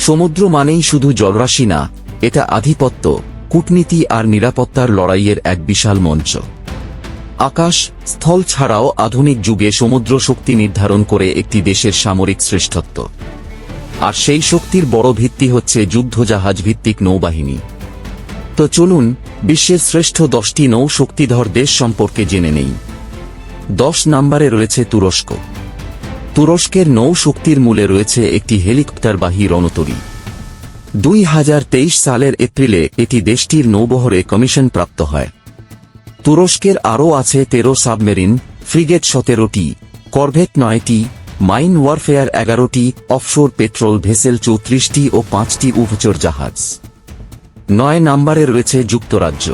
সমুদ্র মানেই শুধু জলরাশি না, এটা আধিপত্য, কূটনীতি আর নিরাপত্তার লড়াইয়ের এক বিশাল মঞ্চ। আকাশ, স্থল ছাড়াও আধুনিক যুগে সমুদ্র শক্তি নির্ধারণ করে একটি দেশের সামরিক শ্রেষ্ঠত্ব। আর সেই শক্তির বড় ভিত্তি হচ্ছে যুদ্ধজাহাজ ভিত্তিক নৌবাহিনী। তো চলুন, বিশ্বের শ্রেষ্ঠ দশটি নৌ শক্তিধর দেশ সম্পর্কে জেনে নেই। দশ নম্বরে রয়েছে তুরস্ক। তুরস্কের নৌশক্তির মূলে রয়েছে একটি হেলিকপ্টারবাহী রণতরী। দুই হাজার তেইশ সালের এপ্রিলে এটি দেশটির নৌবহরে কমিশন প্রাপ্ত হয়। তুরস্কের আরও আছে তেরো সাবমেরিন, ফ্রিগেট সতেরোটি, করভেট নয়টি, মাইন ওয়ারফেয়ার এগারোটি, অফশোর পেট্রোল ভেসেল চৌত্রিশটি ও পাঁচটি উভচর জাহাজ। নয় নম্বরে রয়েছে যুক্তরাজ্য।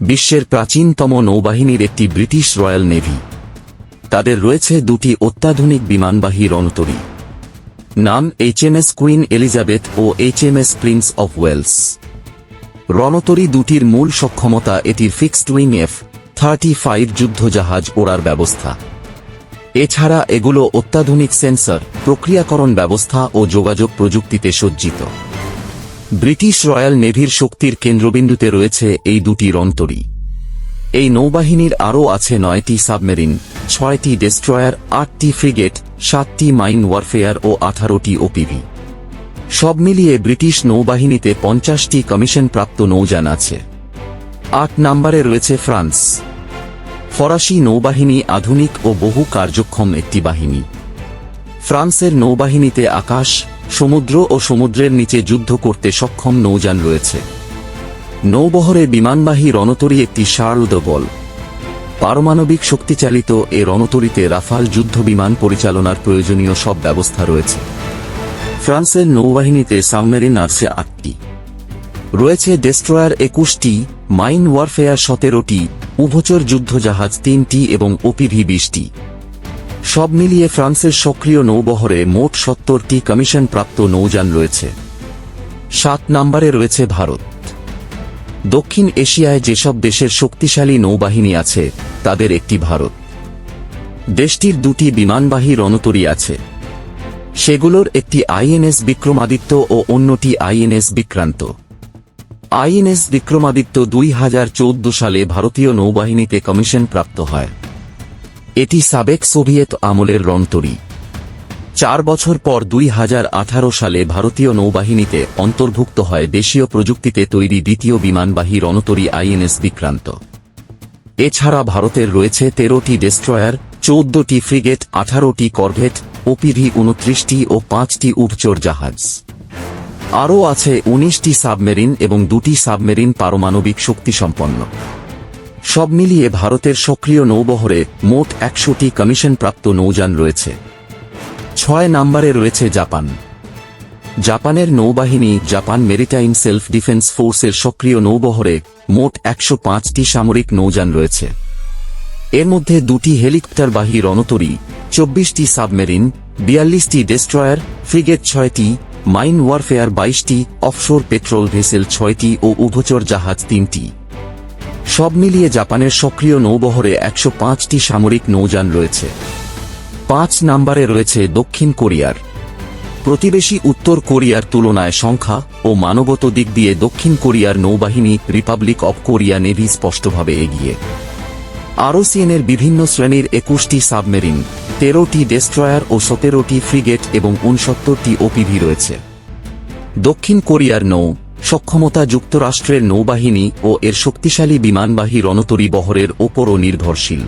বিশ্বের প্রাচীনতম নৌবাহিনীর একটি ব্রিটিশ রয়্যাল নেভি। তাদের রয়েছে দুটি অত্যাধুনিক বিমানবাহী রণতরী। নাম এইচএমএস কুইন এলিজাবেথ ও এইচএমএস প্রিন্স অফ ওয়েলস। রণতরী দুটির মূল সক্ষমতা এটির fixed wing F thirty five যুদ্ধজাহাজ ওড়ার ব্যবস্থা। এছাড়া এগুলো অত্যাধুনিক সেন্সর, প্রক্রিয়াকরণ ব্যবস্থা ও যোগাযোগ প্রযুক্তিতে সজ্জিত। ব্রিটিশ রয়্যাল নেভির শক্তির কেন্দ্রবিন্দুতে রয়েছে এই দুটি রন্তরী এই নৌবাহিনীর আরও আছে নয়টি সাবমেরিন, ছয়টি ডেস্ট্রয়ার, আটটি ফ্রিগেট, সাতটি মাইন ওয়ারফেয়ার ও আঠারোটি ওপিভি। সব মিলিয়ে ব্রিটিশ নৌবাহিনীতে পঞ্চাশটি কমিশনপ্রাপ্ত নৌযান আছে। আট নম্বরে রয়েছে ফ্রান্স। ফরাসি নৌবাহিনী আধুনিক ও বহু কার্যক্ষম একটি বাহিনী। ফ্রান্সের নৌবাহিনীতে আকাশ, সমুদ্র ও সমুদ্রের নিচে যুদ্ধ করতে সক্ষম নৌযান রয়েছে। নৌবহরে বিমানবাহী রণতরী একটি শার্ল বল। পারমাণবিক শক্তিচালিত এ রণতরীতে রাফাল যুদ্ধ বিমান পরিচালনার প্রয়োজনীয় সব ব্যবস্থা রয়েছে। ফ্রান্সের নৌবাহিনীতে সাবমেরিন আছে আটটি। রয়েছে ডেস্ট্রয়ার একুশটি, মাইন ওয়ারফেয়ার সতেরোটি, উভচর যুদ্ধজাহাজ তিনটি এবং ওপিভি বিশটি। সব মিলিয়ে ফ্রান্সের সক্রিয় নৌবহরে মোট সত্তরটি কমিশন প্রাপ্ত নৌযান রয়েছে। সাত নম্বরে রয়েছে ভারত। দক্ষিণ এশিয়ায় যেসব দেশের শক্তিশালী নৌবাহিনী আছে, তাদের একটি ভারত। দেশটির দুটি বিমানবাহী রণতরী আছে। সেগুলোর একটি আইএনএস বিক্রমাদিত্য ও অন্যটি আইএনএস বিক্রান্ত। আইএনএস বিক্রমাদিত্য দুই হাজার চৌদ্দ সালে ভারতীয় নৌবাহিনীতে কমিশন প্রাপ্ত হয়। এটি সাবেক সোভিয়েত আমলের রণতরী। চার বছর পর দুই হাজার আঠারো সালে ভারতীয় নৌবাহিনীতে অন্তর্ভুক্ত হয় দেশীয় প্রযুক্তিতে তৈরি দ্বিতীয় বিমানবাহী রণতরী আইএনএস বিক্রান্ত। এছাড়া ভারতের রয়েছে তেরোটি ডেস্ট্রয়ার, চৌদ্দটি ফ্রিগেট, আঠারোটি করভেট, ওপিভি উনত্রিশটি ও পাঁচটি উভচর জাহাজ। আরও আছে উনিশটি সাবমেরিন এবং দুটি সাবমেরিন পারমাণবিক শক্তিসম্পন্ন। সব মিলিয়ে ভারতের সক্রিয় নৌবহরে মোট একশোটি কমিশনপ্রাপ্ত নৌযান রয়েছে। ছয় নম্বরে রয়েছে জাপান। জাপানের নৌবাহিনী জাপান মেরিটাইম সেলফ ডিফেন্স ফোর্সের সক্রিয় নৌবহরে মোট একশো পাঁচটি সামরিক নৌযান রয়েছে। এর মধ্যে দুটি হেলিকপ্টারবাহী রণতরী, চব্বিশটি সাবমেরিন, বিয়াল্লিশটি ডেস্ট্রয়ার, ফ্রিগেট ছয়টি, মাইন ওয়ারফেয়ার বাইশটি, অফশোর পেট্রোল ভেসেল ছয়টি ও উভচর জাহাজ তিনটি। সব মিলিয়ে জাপানের সক্রিয় নৌবহরে একশো পাঁচটি সামরিক নৌযান রয়েছে। পাঁচ নম্বরে রয়েছে দক্ষিণ কোরিয়ার। প্রতিবেশী উত্তর কোরিয়ার তুলনায় সংখ্যা ও মানবত দিক দিয়ে দক্ষিণ কোরিয়ার নৌবাহিনী, রিপাবলিক অব কোরিয়া নেভি স্পষ্টভাবে এগিয়ে। আরওসিএনের বিভিন্ন শ্রেণির একুশটি সাবমেরিন, তেরোটি ডেস্ট্রয়ার ও সতেরোটি ফ্রিগেট এবং উনসত্তরটি ওপিভি রয়েছে। দক্ষিণ কোরিয়ার নৌ, সক্ষমতা যুক্তরাষ্ট্রের নৌবাহিনী ও এর শক্তিশালী বিমানবাহী রণতরী বহরের ওপরও নির্ভরশীল।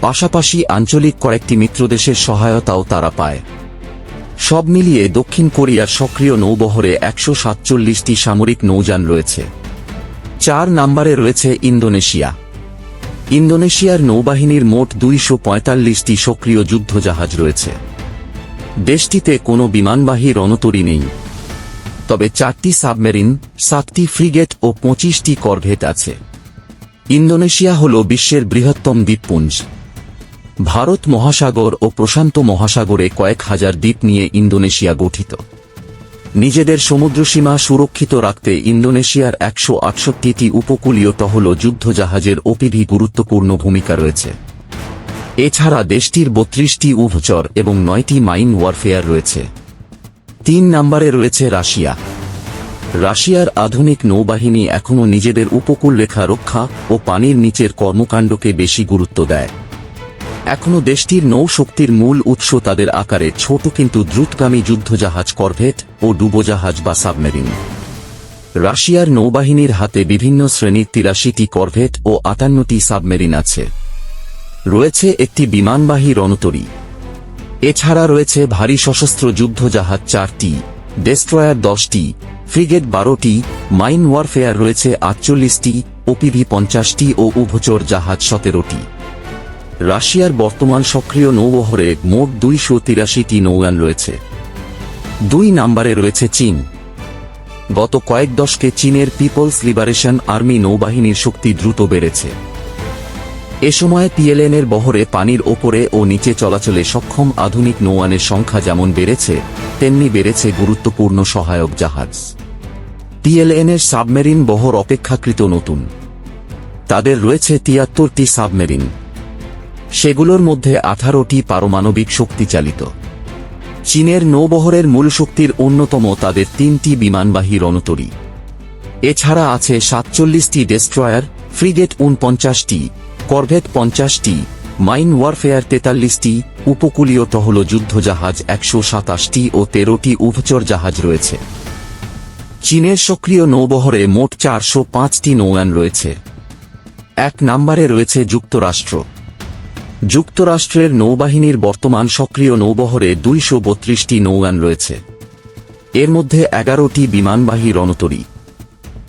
পাশাপাশি আঞ্চলিক কয়েকটি মিত্রদেশের সহায়তাও তারা পায়। সব মিলিয়ে দক্ষিণ কোরিয়ার সক্রিয় নৌবহরে একশো সাতচল্লিশটি সামরিক নৌযান রয়েছে। চার নম্বরে রয়েছে ইন্দোনেশিয়া। ইন্দোনেশিয়ার নৌবাহিনীর মোট দুইশো পঁয়তাল্লিশটি সক্রিয় যুদ্ধজাহাজ রয়েছে। দেশটিতে কোনো বিমানবাহী রণতরী নেই। তবে চারটি সাবমেরিন, সাতটি ফ্রিগেট ও পঁচিশটি করভেট আছে। ইন্দোনেশিয়া হল বিশ্বের বৃহত্তম দ্বীপপুঞ্জ। ভারত মহাসাগর ও প্রশান্ত মহাসাগরে কয়েক হাজার দ্বীপ নিয়ে ইন্দোনেশিয়া গঠিত। নিজেদের সমুদ্রসীমা সুরক্ষিত রাখতে ইন্দোনেশিয়ার একশো আটষট্টিটি উপকূলীয় টহল যুদ্ধজাহাজের ওপিভি গুরুত্বপূর্ণ ভূমিকা রয়েছে। এছাড়া দেশটির বত্রিশটি উভচর এবং নয়টি মাইন ওয়ারফেয়ার রয়েছে। তিন নম্বরে রয়েছে রাশিয়া। রাশিয়ার আধুনিক নৌবাহিনী এখনও নিজেদের উপকূল রেখা রক্ষা ও পানির নিচের কর্মকাণ্ডকে বেশি গুরুত্ব দেয়। এখনও দেশটির নৌশক্তির মূল উৎস তাদের আকারে ছোট কিন্তু দ্রুতগামী যুদ্ধজাহাজ করভেট ও ডুবোজাহাজ বা সাবমেরিন। রাশিয়ার নৌবাহিনীর হাতে বিভিন্ন শ্রেণির তিরাশিটি করভেট ও আটান্নটি সাবমেরিন আছে। রয়েছে একটি বিমানবাহী রণতরী। এছাড়া রয়েছে ভারী সশস্ত্র যুদ্ধজাহাজ চারটি, ডেস্ট্রয়ার দশটি, ফ্রিগেট বারোটি, মাইন ওয়ারফেয়ার রয়েছে আটচল্লিশটি, ওপিভি পঞ্চাশটি ও উভচর জাহাজ সতেরোটি। রাশিয়ার বর্তমান সক্রিয় নৌবহরে মোট দুইশো তিরাশিটি নৌয়ান রয়েছে। দুই নম্বরে রয়েছে চীন। গত কয়েক দশকে চীনের পিপলস লিবারেশন আর্মি নৌবাহিনীর শক্তি দ্রুত বেড়েছে। এ সময় পিএলএন এর বহরে পানির ওপরে ও নিচে চলাচলে সক্ষম আধুনিক নৌয়ানের সংখ্যা যেমন বেড়েছে, তেমনি বেড়েছে গুরুত্বপূর্ণ সহায়ক জাহাজ। পিএলএন এর সাবমেরিন বহর অপেক্ষাকৃত নতুন। তাদের রয়েছে তিয়াত্তরটি সাবমেরিন। সেগুলোর মধ্যে আঠারোটি পারমাণবিক শক্তি চালিত। চীনের নৌবহরের মূল শক্তির অন্যতম তাদের তিনটি বিমানবাহী রণতরী। এছাড়া আছে সাতচল্লিশটি ডেস্ট্রয়ার, ফ্রিগেট উনপঞ্চাশটি করভেট পঞ্চাশটি, মাইন ওয়ারফেয়ার তেতাল্লিশটি, উপকূলীয় টহল যুদ্ধজাহাজ একশো সাতাশটি ও তেরোটি উভচর জাহাজ রয়েছে। চীনের সক্রিয় নৌবহরে মোট চারশো পাঁচটি নৌয়ান রয়েছে। এক নম্বরে রয়েছে যুক্তরাষ্ট্র। যুক্তরাষ্ট্রের নৌবাহিনীর বর্তমান সক্রিয় নৌবহরে দুইশো বত্রিশটি নৌয়ান রয়েছে। এর মধ্যে এগারোটি বিমানবাহী রণতরী।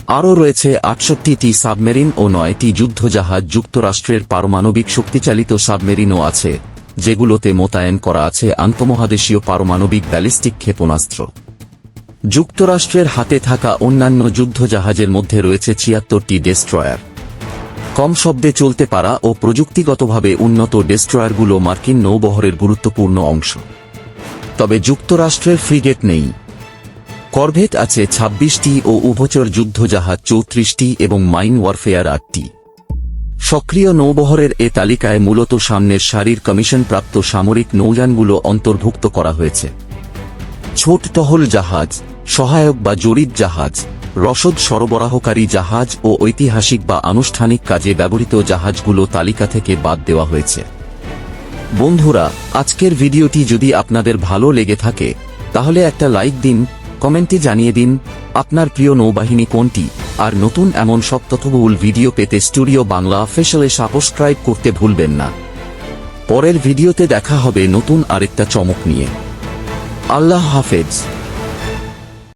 আরও রয়েছে আটষট্টিটি সাবমেরিন ও নয়টি যুদ্ধজাহাজ যুক্তরাষ্ট্রের পারমাণবিক শক্তিচালিত সাবমেরিনও আছে, যেগুলোতে মোতায়েন করা আছে আন্তমহাদেশীয় পারমাণবিক ব্যালিস্টিক ক্ষেপণাস্ত্র। যুক্তরাষ্ট্রের হাতে থাকা অন্যান্য যুদ্ধজাহাজের মধ্যে রয়েছে ছিয়াত্তরটি ডেস্ট্রয়ার। কম শব্দে চলতে পারা ও প্রযুক্তিগতভাবে উন্নত ডেস্ট্রয়ারগুলো মার্কিন নৌবহরের গুরুত্বপূর্ণ অংশ। তবে যুক্তরাষ্ট্রের ফ্রিগেট নেই। করভেট আছে ছাব্বিশটি ও উভচর যুদ্ধজাহাজ চৌত্রিশটি এবং মাইন ওয়ারফেয়ার আটটি। সক্রিয় নৌবহরের এ তালিকায় মূলত সামনের সারির কমিশনপ্রাপ্ত সামরিক নৌযানগুলো অন্তর্ভুক্ত করা হয়েছে। ছোট টহল জাহাজ, সহায়ক বা জরিপ জাহাজ রসদ সরবরাহকারী জাহাজ ও ঐতিহাসিক বা আনুষ্ঠানিক কাজে ব্যবহৃত জাহাজগুলো তালিকা থেকে বাদ দেওয়া হয়েছে। বন্ধুরা, আজকের ভিডিওটি যদি আপনাদের ভালো লেগে থাকে, তাহলে একটা লাইক দিন, কমেন্টে জানিয়ে দিন, আপনার প্রিয় নৌবাহিনী কোনটি, আর নতুন এমন সব তথ্যবহুল ভিডিও পেতে স্টুডিও বাংলা অফিসিয়ালে সাবস্ক্রাইব করতে ভুলবেন না। পরের ভিডিওতে দেখা হবে নতুন আরেকটা চমক নিয়ে। আল্লাহ হাফেজ।